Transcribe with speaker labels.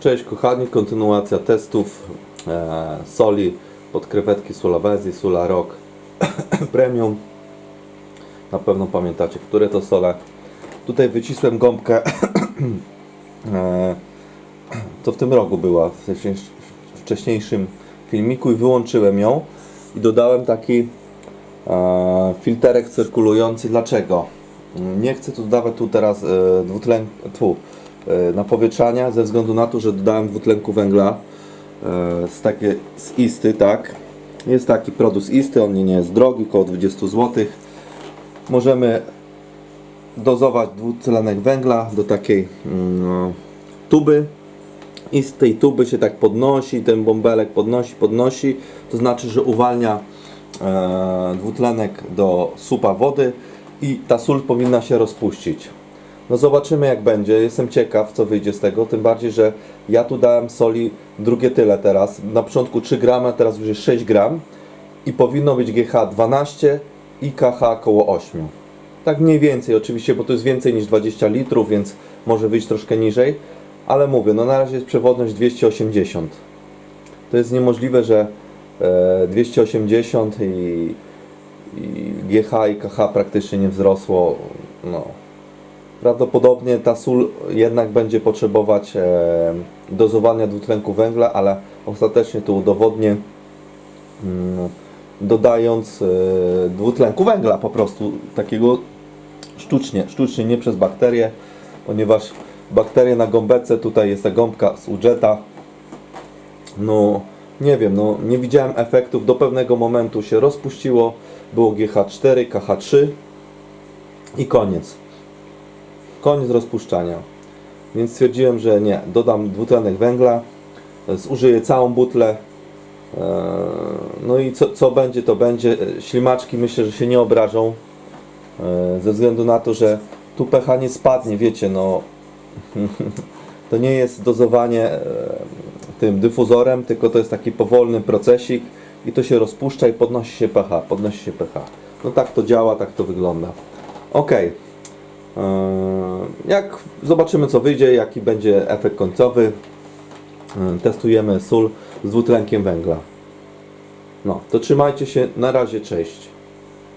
Speaker 1: Cześć kochani, kontynuacja testów e, soli pod krewetki Sulawesi, Sula Rock Premium. Na pewno pamiętacie, które to sole. Tutaj wycisłem gąbkę, e, to w tym rogu była, w wcześniej- w wcześniejszym filmiku i wyłączyłem ją i dodałem taki e, filterek cyrkulujący. Dlaczego? Nie chcę tu dodawać tu teraz e, dwutlen, tu, e, napowietrzania ze względu na to, że dodałem dwutlenku węgla e, z takie z isty, tak. Jest taki produkt isty, on nie jest drogi, około 20 zł. Możemy dozować dwutlenek węgla do takiej mm, tuby i z tej tuby się tak podnosi, ten bąbelek podnosi, podnosi, to znaczy, że uwalnia e, dwutlenek do supa wody i ta sól powinna się rozpuścić. No zobaczymy jak będzie, jestem ciekaw co wyjdzie z tego, tym bardziej, że ja tu dałem soli drugie tyle teraz, na początku 3 gramy, teraz już jest 6 gram i powinno być GH 12 i KH około 8. Tak mniej więcej oczywiście, bo to jest więcej niż 20 litrów, więc może wyjść troszkę niżej, ale mówię, no na razie jest przewodność 280. To jest niemożliwe, że e, 280 i, i GH i KH praktycznie nie wzrosło. No. Prawdopodobnie ta sól jednak będzie potrzebować e, dozowania dwutlenku węgla, ale ostatecznie to udowodnię mm, dodając e, dwutlenku węgla po prostu takiego sztucznie, sztucznie nie przez bakterie, ponieważ bakterie na gąbece, tutaj jest ta gąbka z Ujeta, no nie wiem, no nie widziałem efektów, do pewnego momentu się rozpuściło, było GH4, KH3 i koniec. Koniec rozpuszczania. Więc stwierdziłem, że nie, dodam dwutlenek węgla, zużyję całą butlę, Eee, no i co, co będzie, to będzie. E, Ślimaczki myślę, że się nie obrażą, e, ze względu na to, że tu pH nie spadnie, wiecie, no to nie jest dozowanie e, tym dyfuzorem, tylko to jest taki powolny procesik i to się rozpuszcza i podnosi się pH, podnosi się pH. No tak to działa, tak to wygląda. Ok. Jak zobaczymy co wyjdzie, jaki będzie efekt końcowy, e, testujemy sól z dwutlenkiem węgla. No, to trzymajcie się, na razie, cześć.